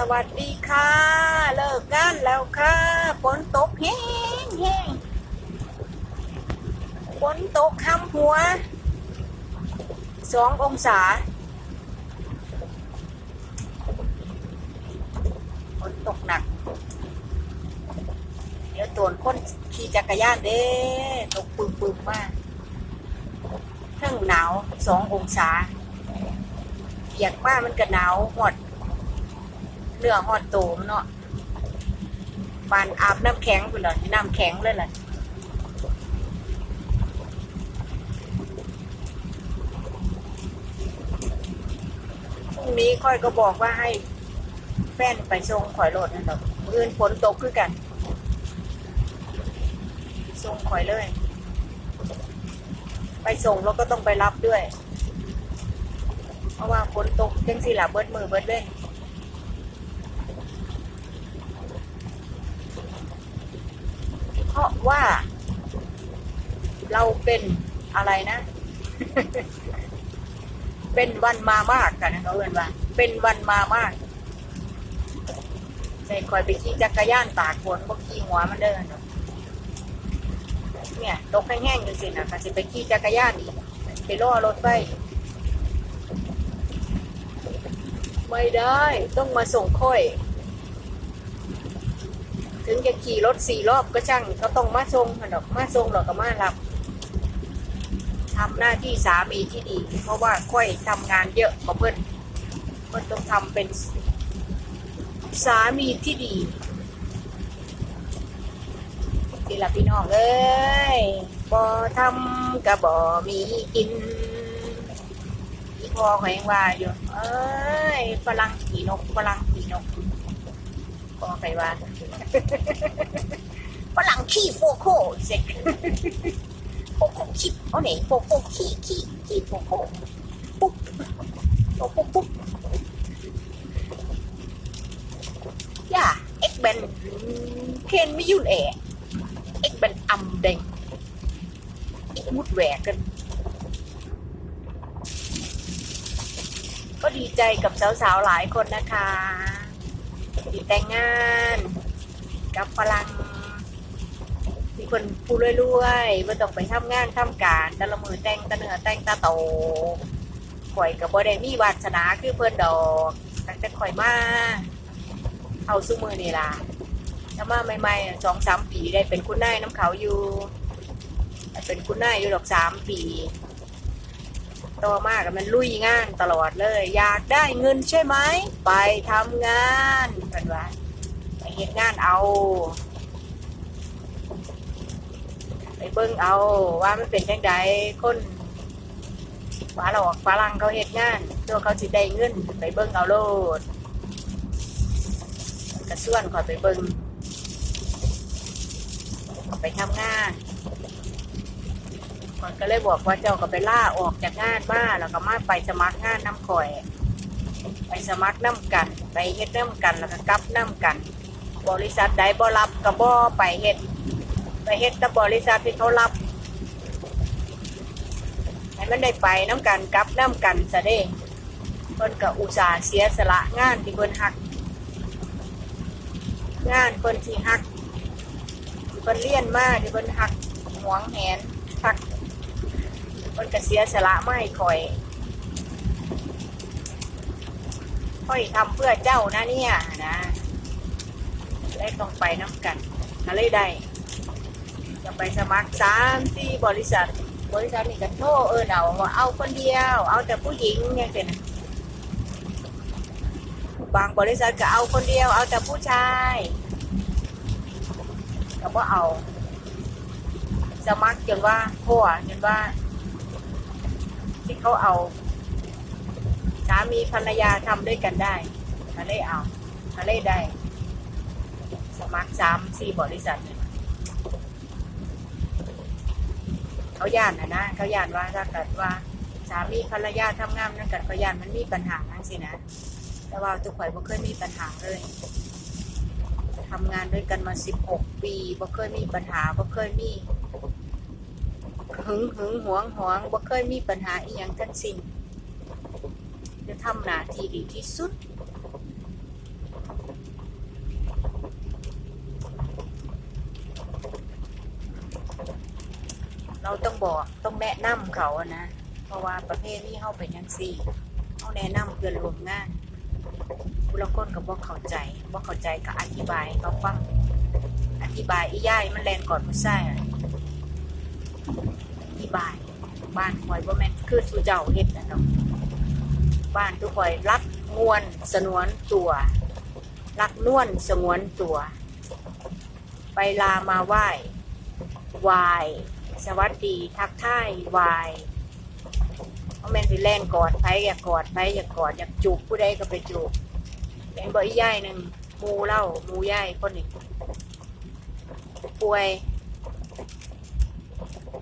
สวัสดีค่ะ เลิกงานแล้วค่ะฝนตกแห้งแห้งฝนตกคำหัวสององศาฝนตกหนัก เดี๋ยวตัวคนขี่จักรยานเด้ตกปึมปึมมากทั้งหนาวสององศาเปียกมากมันก็หนาวหอด เนื้อหอดโตมเนาะบานอาบน้ำแข็งไปเลยน้ำแข็งเลยแหละพรุ่งนี้ค่อยก็บอกว่าให้แฟนไปส่งข่อยโลดนั่นหรอกมื้ออื่นฝนตกคือกันส่งข่อยเลย ไปส่งแล้วก็ต้องไปรับด้วย เพราะว่าฝนตกจังสิหล่ะเบิดมือเบิดเล่น เพ ราะว่า เราเป็นอะไรนะ เป็นวันมามากกันนะเขาเรียนว่า เป็นวันมามากในคอยไปขี่จักรยานตากฝนบ่ขี่หัวมันเดินเนี่ยตกแห้งๆอยู่สินะก็สิไปขี่จักรยานอีกไปล่อรถไฟไม่ได้ต้องมาส่งค่อย ถึงจะขี่รถสี่รอบก็ช่างก็ต้องมาส่งหั่นดอกมาส่งหรอกก็มารับทำหน้าที่สามีที่ดี เพราะว่าค่อยทำงานเยอะกว่าเพื่อนเพื่อนต้องทำเป็นสามีที่ดีทีละพี่น้องเอ้ยบ่ทำกะบ่มีกินอีพอแขวงว่าอยู่ เอ้ยฝรั่งขี่นกฝรั่งขี่นก พอใครว่าฝรั่งขี้โฟโคเซ็กโฟโคขี้เอาไหนโฟโคขี้ขี้ขี้โฟโคปุ๊บโฟโคปุ๊บย่าเอ็กเบนเคนไม่ยุ่นแอเอ็กเบนอัมเดงเอ็กมุดแหวกกัน ก็ดีใจกับสาวๆหลายคนนะคะ ที่แต่งงาน กับฝรั่งมีคนผู้รวยๆไม่ต้องไปทำงานทำการแต่ละมือแต่งตะเนื้อแต่งตาโตข่อยกับบ่ได้มีวาสนาคือเพิ่นดอกตั้งแต่ข่อยมาเอาซุ้มือนี่ล่ะถ้ามาใหม่ๆสองสามปีได้เป็นคุณนายน้ำเขาอยู่ เป็นคุณนายอยู่ดอกสามปี ต่อมากมันลุยงานตลอดเลย อยากได้เงินใช่ไหม ไปทำงานกันว่าไปเฮ็ดงานเอา ไปเบิ่งเอาว่ามันเป็นจังไดคนฝาหลอกฝรั่งเขาเฮ็ดงานตัวเขาสิได้เงินไปเบิ่งเอาโลดกระส่วนขอไปเบิ่งเอไปทำงานันก็เลยบอกว่าเจ้าก็ไปล่าออกจากงานมาแล้วก็มาไปสมัครงานน้ำข่อย ไปสมัครน้ำกัน ไปเฮ็ดน้ำกันแล้วก็กลับน้ำกัน บริษัทใดบ่รับก็บ่ไปเฮ็ดไปเฮ็ดกับบริษัทที่เขารับให้มันได้ไปน้ำกันกลับน้ำกันซะเด้เพิ่นก็อุตส่าห์เสียสละงานที่เพิ่นฮัก งานเพิ่นที่ฮักเพิ่นเรียนมาที่เพิ่นฮักหวงแหนฮัก เพิ่นก็เสียสละไมาให้คอยค่อยทำเพื่อเจ้านะเนี่ยนะเลยต้องไปน้ำกันก็เลยได้จะไปสมัครสามที่บริษัท บริษัทนี่ก็โทรเออเอาว่าเอาคนเดียว เอาแต่ผู้หญิงเนี่ยเป็นบางบริษัทก็เอาคนเดียว เอาแต่ผู้ชายก็บ่เอา สมัครจนว่าพ่อจนว่า ที่เขาเอา สามีภรรยาทำด้วยกันได้ก็เลยเอาก็เลยได้ สมัครสามสี่บริษัทเนี่ยเขาย่านนะนะเขาย่านว่าถ้าเกิดว่า สามีภรรยาทำงานนั่นกันเขาย่านมันมีปัญหาทั้งสินะแต่ว่าทุกข่อยบ่เคยมีปัญหาเลยทำงานด้วยกันมาสิบหกปีบ่เคยมีปัญหาบ่เคยมี หึงหึงหวงหวงบ่เคยมีปัญหาอีหยังทั้งสิ้นจะทำหน้าที่ดีที่สุด เราต้องบอกต้องแนะนำเขาอะนะ เพราะว่าประเภทนี้เข้าเป็นยังซี่เขาแนะนำเพื่อนรวมงานผู้ละคนกับบ่เข้าใจบ่เข้าใจก็อธิบายเขาฟัง อธิบายอีย่ายมันแรงก่อนผู้ใส้ ธิบาย บ้านคอยว่าแม่นคือสู่เจ้าเฮ็ดนะเนาะบ้านทุกคอยรักงวนสนวนตัวรักนวลสงวนตัว ไปลามาไหว้วาย สวัสดีทักทายวายเพราะแม่นสิแล่นกอดไปอยากกอดไปอยากกอดอยากจูบผู้ใดก็ไปจูบเห็นบ่อีย่ายหนึ่งมูเล่ามูย่ายคนหนึ่งป่วย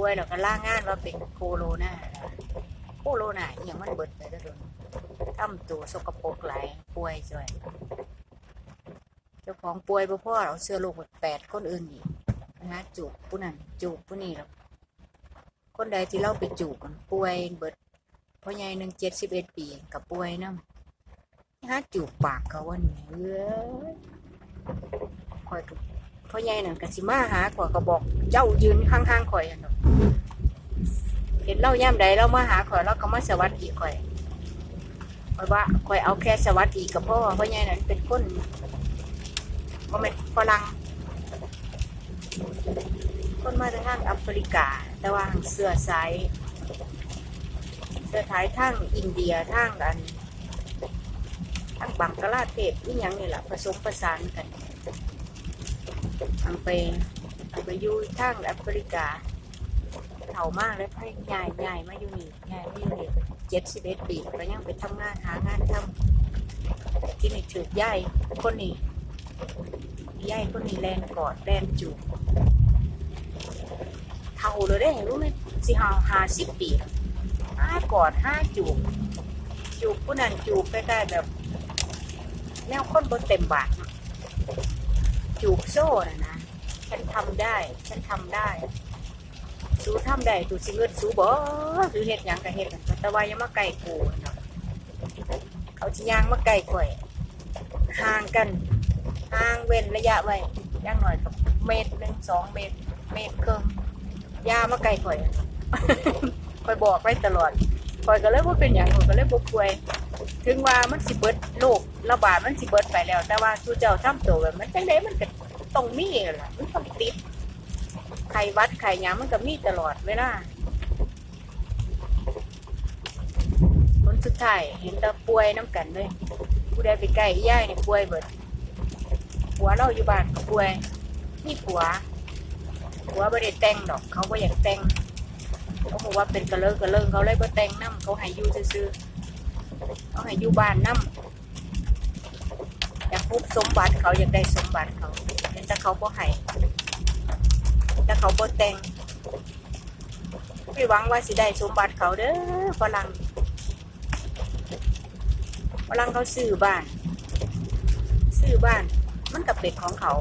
ป่วยแล้วก็ล่างานว่าเป็นโคโรนาโคโรนาอหย่างมันเบิดไปแล้วโดนทำตัวสกปรกหลายป่วยจ่อยเจ้าของป่วยบ่พ่อเอาเสื้อลูกแปดคนอื่นอีกนะจูบผู้นั้นจูบผู้นี้แล้วคนใดที่เราไปจูบกันป่วยเบิดพ่อใหญ่หนึ่งเจ็ดสิบเอ็ดปีกับป่วยน้ำนะจูบปากเขาวันนี้เอ้ยคอยพ่อใหญ่นั่นก็สิมาหาข่อยก็บอกเจ้ายืนข้างๆข่อยอันนั้น เห็นเล่าย่ำใดเรามาหาข่อยเราก็มาสวัสดีข่อยข่อยว่าข่อยเอาแค่สวัสดีกับพ่อพ่อใหญ่นั่นเป็นคนก็เป็นฝรั่งคนมาจากทางแอฟริกา แต่ว่าเสื้อสายเสื้อสายทางอินเดียทางอันทางบังกลาเทศนี่ยังนี่แหละผสมผสานกันทางไปไปอยู่ทางแอฟริกา เถ่ามากแล้วให้ยายยายมาอยู่นี่ยายมาอยู่นี่เจ็ดสิบเอ็ดปีก็ยังไปทำงานหางานทำที่นี่ถือยายคนนี้ยายคนนี้แลนกอดแลนจูบเท่าเลยได้รู้ไหมสิหาหาสิบปีห้ากอดห้าจูบจูบผู้นั้นจูบใกล้ๆแบบ แนวคนบนเต็มบาทน่ะจูบโซ่นะนะ ฉันทำได้ ฉันทำได้ สู้ทำได้ตูสิเงินสู้บ่คือเฮ็ดหยังก็เฮ็ดแต่ว่ายังมาไกลกูเนาะเขาสิย่างมาไกลข่อยห่างกันห่างเว้นระยะไว้อย่างหน่อยกับเมตรหนึ่งสองเมตร เมตรครึ่งยามาไกลข่อยข่อยบอกไว้ตลอดข่อยก็เลยว่าเป็นอย่างข่อยก็เลยบ่ป่วย ถึงว่ามันสิเบิดโรคระบาดมันสิเบิดไปแล้ว แต่ว่าสู่เจ้าทำตัวแบบมันจังไดมันก็ต้องมีล่ะมันต้องติด ข้หวัดไข้หยังมันก็มีตลอดเวลาผลสุดท้ายเห็นแต่ป่วยน้ำกันเลย ผู้ใดไปใกล้ย่ายนี่ป่วยเบิดผัวเราอยู่บ้านกับป่วยนี่ผัวผัวไม่ได้แต่งดอก เขาก็อยากแต่งเขาบอกว่าเป็นกระเลิกกระเลิกเขาเลยบ่แต่งน้ำเขาให้อยู่ซื่อๆเขาให้อยู่บ้านน้ำอยากพุบสมบัติเขาอยากได้สมบัติเขาแต่เขาบ่ให้ แต่เขาบ่แต่งไม่หวังว่าสิได้สมบัติเขาเด้อฝรั่งฝรั่งเขาซื้อบ้านซื้อบ้าน มันกับเป็ดของเขา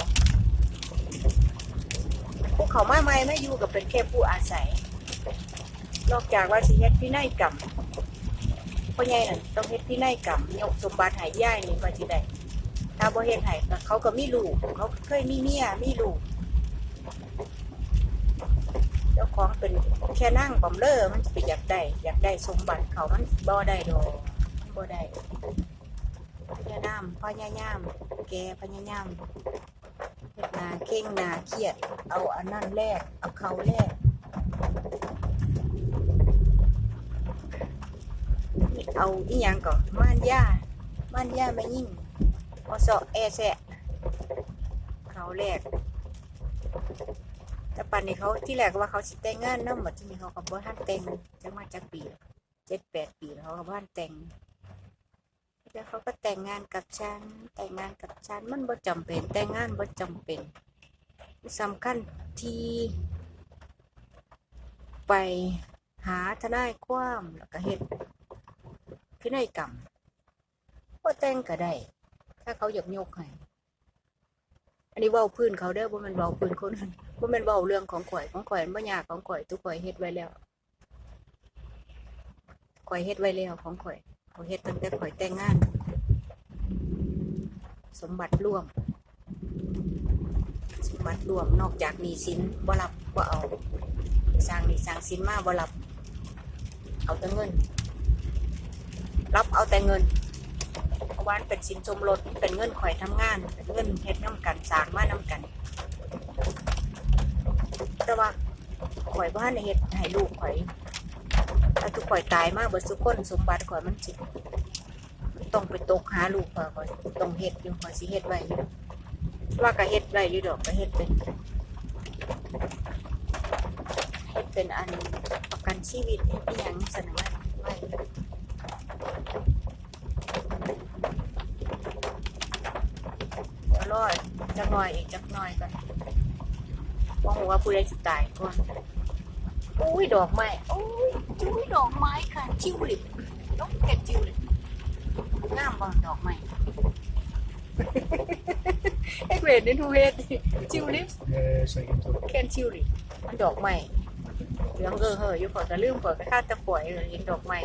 พวกเขามาไม่ไม่อยู่กับเป็นแค่ผู้อาศัย นอกจากว่าสิเฮ็ดพินัยกรรมพ่อใหญ่นั่นต้องเฮ็ดพินัยกรรมยกสมบัติหายย่ายนี่ว่าสิได้ถ้าบ่เฮ็ดให้เขาก็มีลูกเขาเคยมีเมียมีลูก เจ้าของเป็นแค่นั่งบำเลอมันจะไปอยากได้อยากได้สมบัติเขามันบ่ได้ดอกบ่ได้พญานามพ่อยายามแกพญายามเฮ็ดนาเข่งนาเครียด เอาอันนั้นแลกเอาเขาแลกเอาอีหยังก่อนม่านย่าม่านย่าไม่ยิ่งพอสอแอแสะเขาแลก แต่ปันนี้เขาที่แรกว่าเขาสิแต่งงานเนาะหมดที่นี่เขาก็บ่ทันแต่งจังมาจักปีเจ็ดแปดปีเขาก็บ่ทันแต่งแล้วเขาก็แต่งงานกับฉันแต่งงานกับฉันมันบ่จำเป็น แต่งงานบ่จำเป็นสำคัญที่ไปหาทนายความแล้วก็เฮ็ดพินัยกรรมบ่แต่งก็ได้ ถ้าเขาอยากยกให้ อันนี้เว้าพื้นเขาเด้อบ่แม่นเว้าพื้นคนอื่นบ่แม่นเว้าเรื่องของข่อยของข่อยมันบ่ยากของข่อยทุกข่อยเฮ็ดไว้แล้วข่อยเฮ็ดไว้แล้วของข่อยเขาเฮ็ดตั้งแต่ข่อยแต่งงาน สมบัติร่วม สมบัติร่วมนอกจากหนี้สินบ่รับบ่เอาสร้างนี่สร้างสินมาบ่รับ เอาแต่เงิน รับเอาแต่เงิน ว่านเป็นสินสมรสเป็นเงินข่อยทำงาน เป็นเงินเฮ็ดน้ำกันสางมาน้ำกัน แต่ว่าข่อยบ้านในเฮ็ดให้ลูกข่อยถ้าทุกข่อยตายมากเบิดสุกคนสมบัติข่อยมันสิต้องไปตกหาลูกข่อยข่อยต้องเฮ็ดอยู่ข่อยสิเฮ็ดไว้ว่าก็เฮ็ดไว้อยู่ดอกก็เฮ็ดเป็นเฮ็ดเป็นอันประกันชีวิตเฮ็ดอีหยังเสนอไว้เดี๋ยวรอ จักหน่อยอีกจักหน่อยกันว่าหัวาผู้ใดสิตายก่อนอุ้ยดอกไม้อุ้ยอุ้ยดอกไม้ค่ะทิวลิปนกแก่ทิวลิปงามบ่ดอกไม้เอ็กเวดในทูเวดทิวลิป Eh, seguito. แคนทิวลิปมันดอกไม้เหลืองเออเฮออยู่ขอยก็ลืมขอยก็คาดแตะป่วยเลยเห็นดอกไม้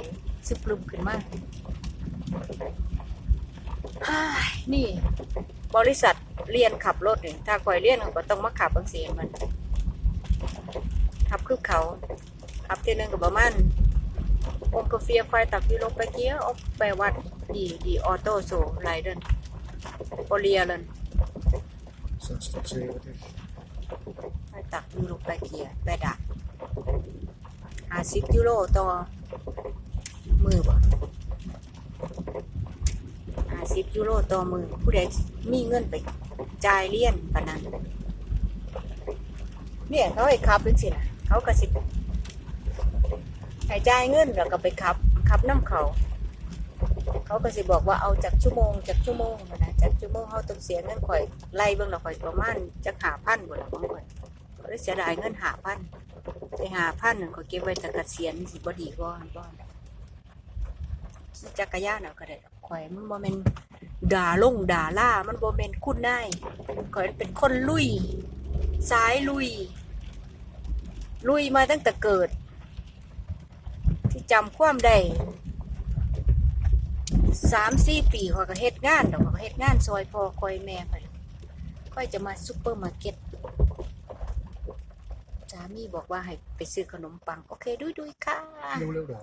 ซึบลุมขึ้นมาฮ่าย นี่ บริษัทเรียนขับรถนี่ถ้าคอยเรียนก็ต้องมาขับบางเสียมัน ขับคือเขา ขับทีนึงกับประมาณองกาเฟียไฟตักยูโรไปเกียร์ออกไปวัดดีดีออโต้โซไลเดนโอเลียเลน Sen strax över till ไฟตักยูโรไปเกียร์ไปดักหาสิบยูโรต่อมือบ่หา สิบยูโรต่อมือผู้ใดมีเงินไปจ่ายเลี้ยนปานนั้นเนี่ยเขาให้ขับเป็นสินะเขาก็สิให้จ่ายเงินแล้วก็ไปขับขับน้ำเขา เขาก็สิบอกว่าเอาจากชั่วโมงจากชั่วโมงนะจากชั่วโมงเขาต้องเสียเงินข่อยไล่เบิ่งและข่อยประมาณจะหาพันบ่ละของข่อยเขาได้เสียดายเงินหาพันไปหาพันนั่นก็เก็บไว้แต่เกษียณสิบดีก่อนบ่ขี่จักรยานเอาก็ได้ ข่อยมันบ่แม่นด่าลงด่าล่ามันบ่แม่นคุณนายข่อยเป็นคนลุยสายลุย ลุยมาตั้งแต่เกิด ที่จำความได้สามสี่ปีข่อยก็เฮ็ดงานดอกข่อยก็เฮ็ดงานซอยพ่อคอยแม่ข่อยค่อยจะมาซุปเปอร์มาร์เก็ตสามีบอกว่าให้ไปซื้อขนมปัง โอเคดุยดุยๆค่ะ Lolo då.